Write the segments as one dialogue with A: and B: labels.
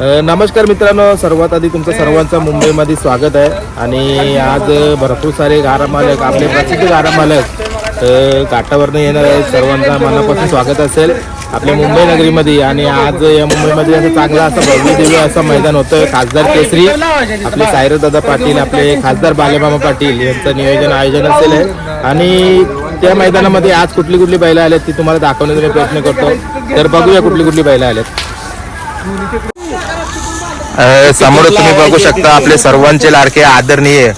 A: नमस्कार मित्रांनो सर्वात आधी तुमचं सर्वांचं मुंबईमध्ये स्वागत आहे. आणि आज भरपूर सारे गारा मालक आपले प्रसिद्ध गारा मालक अ, घाटावरनं येणार आहे सर्वांचा मनापासून स्वागत असेल. आपल्या मुंबई नगरीमध्ये आणि आज या मुंबईमध्ये असं चांगलं असं भव्य दिव्य असं मैदान होतं. खासदार केसरी आपले सायरदादा पाटील आपले खासदार बालेमामा पाटील यांचं नियोजन आयोजन असेल आहे. आणि त्या मैदानामध्ये आज कुठली कुठली बैलं आल्यात ती तुम्हाला दाखवण्याचा मी प्रयत्न करतो. तर बघूया कुठली कुठली बैलं आल्यात समोर तुम्ही बघू शकता आपले सर्वांचे लाडके आदरणीय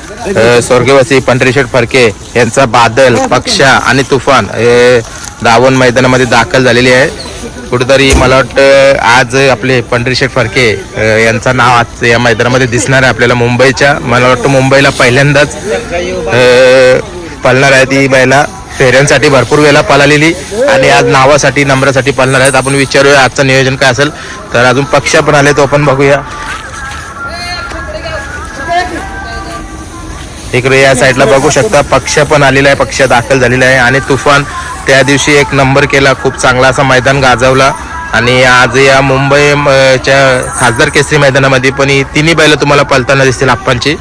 A: स्वर्गवासी पंढरीशेठ फडके यांचा बादल पक्षा आणि तुफान हे दावण मैदानामध्ये दाखल झालेली आहे. कुठेतरी मला वाटतं आज आपले पंढरीशेठ फडके यांचं नाव आज या मैदानामध्ये दिसणार आहे आपल्याला मुंबईच्या. मला वाटतं मुंबईला पहिल्यांदाच पळणार आहे ती बैला. फेऱ्यांसाठी भरपूर वेळा पळालेली आणि आज नावासाठी नंबरासाठी पळणार आहेत. आपण विचारूया आजचं नियोजन काय असेल. तर अजून पक्ष पण आले तो पण बघूया. इकडे या साईडला बघू शकता पक्ष पण आलेला आहे पक्ष दाखल झालेला आहे. आणि तुफान त्या दिवशी एक नंबर केला खूप चांगला असा मैदान गाजवला. आणि आज या मुंबईच्या खासदार केसरी मैदानामध्ये पण ही तिन्ही बैल तुम्हाला पलताना दिसतील आप्पांची.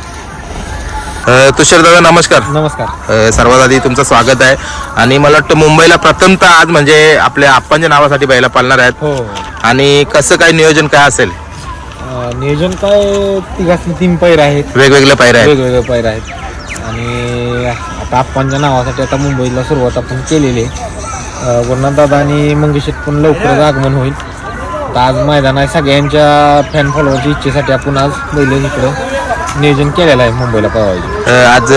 A: तुषार दादा नमस्कार.
B: नमस्कार.
A: अ, सर्वात आधी तुमचं स्वागत आहे. आणि मला वाटतं मुंबईला प्रथमतः आज म्हणजे आपल्या आप्पांच्या नावासाठी बैला पालणार आहेत.
B: हो.
A: आणि कसं काय नियोजन काय असेल?
B: अं, नियोजन काय तिघासनी तीन पैर आहेत.
A: वेगवेगळे पायऱ्या आहेत.
B: वेगवेगळे पैर आहेत. आणि आता आप्पांच्या नावासाठी आता मुंबईला सुरुवात आपण केलेली आहे. गुरुनाथ दादा आणि मंगेशेत पण लवकरच आगमन होईल. तर आज मैदान आहे. सगळ्यांच्या फॅन फॉलोअरच्या इच्छेसाठी आपण आज पहिले इकडं नियोजन केलेलं आहे मुंबईला पळवायचे
A: आज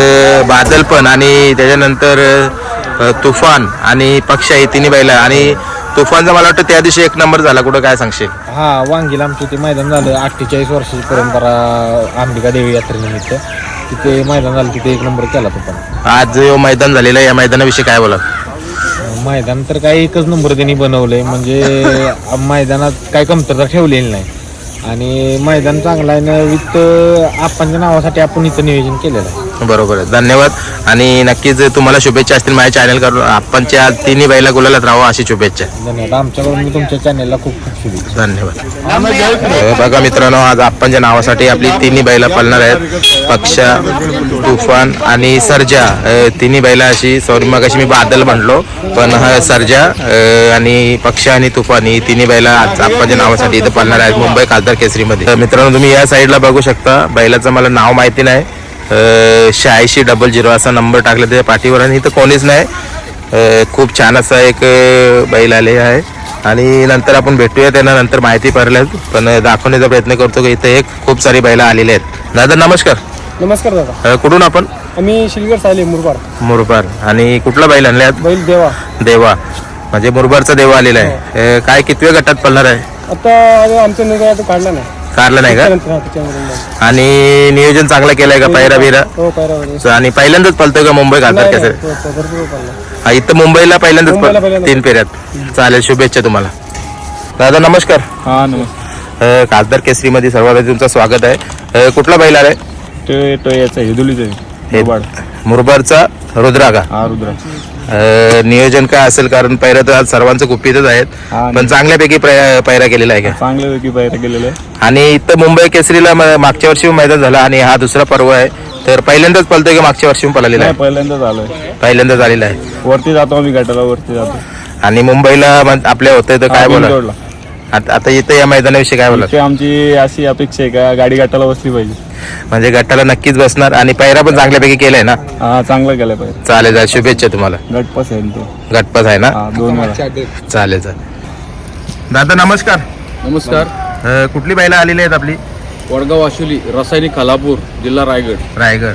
A: बादल पण आणि त्याच्यानंतर अ, तुफान आणि पक्ष आहे तिन्ही बैला. आणि तुफानचा मला वाटतं त्या दिवशी एक नंबर झाला. कुठं काय सांगशील?
B: हा वांगीला आमचे ते मैदान झालं. अठ्ठेचाळीस वर्षाची परंपरा अंबिका देवी यात्रेनिमित्त तिथे मैदान झालं. तिथे एक नंबर केला तो पण.
A: आज जो मैदान झालेलं आहे या मैदानाविषयी काय बोला
B: मैदान तर काही एकच नंबर त्यांनी बनवलंय. म्हणजे मैदानात काही कमतरता ठेवलेली नाही. आणि मैदान चांगलं आहे ना विथ आपणच्या नावासाठी आपण इथं नियोजन केलेलं आहे.
A: बरोबर आहे. धन्यवाद. आणि नक्कीच तुम्हाला शुभेच्छा असतील माझ्या चॅनल करून आपणच्या तिन्ही बैला गुलालात राहावं अशी शुभेच्छा.
B: धन्यवाद. आमच्याकडून मी तुमच्या चॅनेलला खूप खूप शुभेच्छा.
A: धन्यवाद. बघा मित्रांनो आज आप्पांच्या नावासाठी आपली तिन्ही बैला पळणार आहेत पक्षा तुफान आणि सर्जा तिन्ही बैला अशी सॉरी मग अशी मी बादल म्हटलो पण हा सर्जा आणि पक्षा आणि तुफान ही तिन्ही बैला आज आप्पांच्या नावासाठी इथं पळणार आहेत मुंबई खासदार केसरीमध्ये. तर मित्रांनो तुम्ही या साईडला बघू शकता बैलाचं मला नाव माहिती नाही शहाऐंशी डबल झिरो असा नंबर टाकला त्याच्या पाठीवर आणि इथं कोणीच नाही. खूप छान असा एक बैल आले आहे. आणि नंतर आपण भेटूया त्यांना नंतर माहिती पडल्या पण दाखवण्याचा प्रयत्न करतो की इथे एक खूप सारी बैला आलेले आहेत. दादा नमस्कार.
B: नमस्कार दादा.
A: कुठून आपण?
B: आम्ही शिलगर सायले मुरबाड.
A: मुरबार आणि कुठला बैल आणल्यात
B: बैल देवा.
A: देवा. म्हणजे मुरबारचा देवा आलेला आहे. अ, काय कितव्या गटात पडणार आहे?
B: आता आमच्या निर्णय काढला नाही.
A: कारला नाही का? आणि नियोजन चांगलं केलंय का? पायरा बिरा
B: हो पायरा
A: आणि पहिल्यांदाच पलतोय का मुंबई खासदार कसं
B: भरपूर
A: हा, इथं मुंबईला पहिल्यांदाच
B: मुंबईला
A: पल-
B: पहिल्यांदाच.
A: तीन फेऱ्यात. चालेल शुभेच्छा तुम्हाला. दादा नमस्कार.
B: हा
A: अ, खासदार केसरीमध्ये सर्वात आधी तुमचं स्वागत आहे. अ, कुठला बैल आलाय?
B: तो तो याचा हिदुलीचा
A: हे मुरबाडचा रुद्रा का
B: हा रुद्रा
A: अ, नियोजन काय असेल? कारण पैरा तर आज सर्वांचं गुपितच आहेत. पण चांगल्यापैकी पैरा केलेला आहे का?
B: चांगल्यापैकी पायरा केलेला आहे.
A: आणि इथं मुंबई केसरीला मागच्या वर्षी मैदान झाला आणि हा दुसरा पर्व आहे. तर पहिल्यांदाच पळतोय की मागच्या वर्षी पळालेला आहे?
B: पहिल्यांदाच आलोय.
A: पहिल्यांदाच आलेला आहे.
B: वरती जातो आम्ही गटाला वरती जातो.
A: आणि मुंबईला आपल्या होतंय तर काय बोला. आता आता इथं या मैदानाविषयी काय बोला
B: इथे आमची अशी अपेक्षा आहे का गाडी गटाला बसली पाहिजे.
A: म्हणजे गटाला नक्कीच बसणार आणि पैरा पण चांगल्यापैकी केलाय ना?
B: हा चांगलं केलं पाहिजे
A: चालेल चालेल. शुभेच्छा तुम्हाला.
B: गटपास आहे तो.
A: गटपास आहे ना?
B: हा दोन वेळा.
A: चालेल चालेल. दादा नमस्कार.
C: नमस्कार.
A: अ, कुठली बैला आलेली आहेत आपली?
C: वडगाव आशुली रासायनिक खालापूर जिल्हा रायगड.
A: रायगड.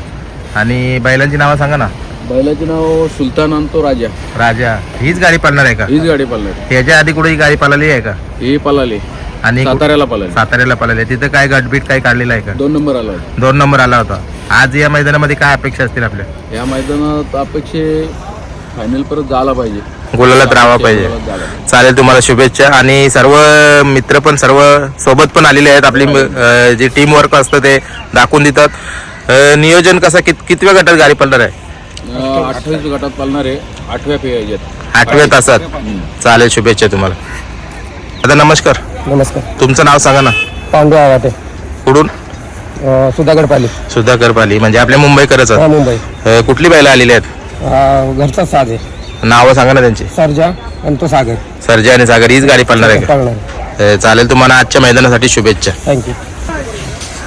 A: आणि बैलांची नावं सांगा ना.
C: बैलाचे नाव सुलतान आणि तो राजा.
A: राजा हीच गाडी पळणार आहे का?
C: हीच गाडी पळणार
A: त्याच्या आधी कुठे ही गाडी पळाली आहे का?
C: ही पळाले
A: आणि
C: साताऱ्याला पळाले
A: साताऱ्याला पळाली. तिथं काय गटबीट काय काढलेला आहे का?
C: दोन नंबर आला होता.
A: दोन नंबर आला होता. आज या मैदानामध्ये काय अपेक्षा असतील आपल्या?
C: या मैदानात अपेक्षे फायनल परत झाला पाहिजे.
A: गुलालात राहावा पाहिजे.
C: गुलालात झाला पाहिजे.
A: चालेल तुम्हाला शुभेच्छा. आणि सर्व मित्र पण सर्व सोबत पण आलेले आहेत. आपली अ, जे टीम वर्क असतं ते दाखवून देतात. अ, नियोजन कसं कित कितव्या गटात गाडी पडणार आहे?
C: अठ्ठावीस गटात पळणार आहे आठव्या पेयाच्यात
A: आठव्या तासात चालेल शुभेच्छा तुम्हाला. आता नमस्कार.
B: नमस्कार.
A: तुमचं नाव सांगा ना.
D: पांडू आवाटे
A: कुठून?
D: सुधागड पाली.
A: सुधाकर पाली म्हणजे आपल्या मुंबईकरच आहेत.
D: मुंबई.
A: कुठली बैला आलेली आहेत?
D: घरचा साज आहे.
A: नावं सांगा ना त्यांची.
D: सर्जा आणि तो सागर.
A: सर्जा आणि सागर हीच गाडी पळणार आहे चालेल तुम्हाला आजच्या मैदानासाठी शुभेच्छा.
D: थँक्यू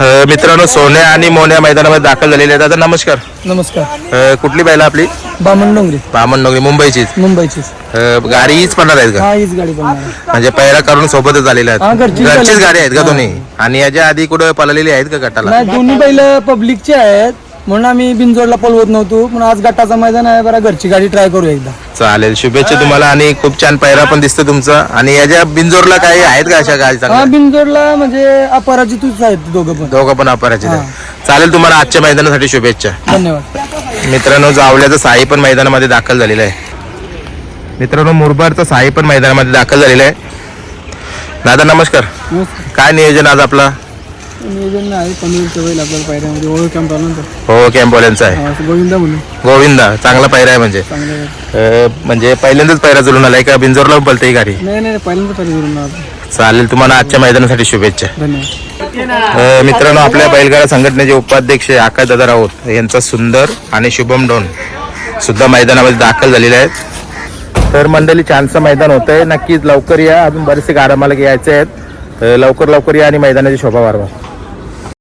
A: अ, मित्रांनो सोन्या आणि मोन्या मैदानामध्ये दाखल झालेले आहेत. दादा नमस्कार.
D: नमस्कार.
A: अ, कुठली बैला आपली?
D: बामण डोंगरी.
A: बामण नगरी मुंबईचीच.
D: मुंबईचीच.
A: अ, गाडी हीच पडणार आहेत का?
D: हा हीच गाडी बनणार
A: म्हणजे पहिला करून सोबतच आलेल्या
D: हा,
A: आहेत
D: घरचीच
A: घरचीच
D: गाडी.
A: गाडी आहेत का दोन्ही? आणि याच्या आधी कुठं पळालेली आहेत का गटाला?
D: नाही दोन्ही बैल पब्लिकचे आहेत. म्हणून आम्ही बिनजोडला पळवत नव्हतो. पण आज गटाचा मैदान आहे बरा घरची गाडी ट्राय करू एकदा.
A: चालेल शुभेच्छा तुम्हाला आणि खूप छान पैरा पण दिसतो तुमचा. आणि याच्या बिंजोरला काही आहेत का अशा गाडी
D: हा
A: चांगल्या?
D: बिनजोडला म्हणजे अपराजितच आहेत दोघं पण.
A: दोघं पण अपराचे चालेल तुम्हाला आजच्या मैदानासाठी शुभेच्छा.
D: धन्यवाद.
A: मित्रांनो जावल्याचा साई पण मैदानामध्ये दाखल झालेला आहे. मित्रांनो मुरबाडचा साई पण मैदानामध्ये दाखल झालेला आहे. दादा नमस्कार. काय नियोजन आज आपला?
D: नियोजन आहे. पनीरचं बैल आपल्याला पायऱ्यामध्ये ओळख कॅम्प आल्यानंतर
A: हो कॅम्पोल्यांचा आहे.
D: गोविंदा म्हणून.
A: गोविंदा चांगला पैरा आहे म्हणजे.
D: चांगलं
A: अं, म्हणजे पहिल्यांदाच पैरा जुळून आलाय का बिंजोरला पलते गाडी.
D: नाही नाही पहिल्यांदा पाहिजे करून आज
A: चालेल तुम्हाला आजच्या मैदानासाठी शुभेच्छा.
D: धन्यवाद.
A: अ, मित्रांनो आपल्या बैलगाडा संघटनेचे उपाध्यक्ष आकाश दादा राऊत यांचा सुंदर आणि शुभम डोन सुद्धा मैदानामध्ये दाखल झालेले आहेत. तर मंडळी छानसं मैदान होत आहे नक्कीच लवकर या. अजून बरेचसे गाडा मला यायचे आहेत. अ, लवकर लवकर या आणि मैदानाची शोभा वाढवा.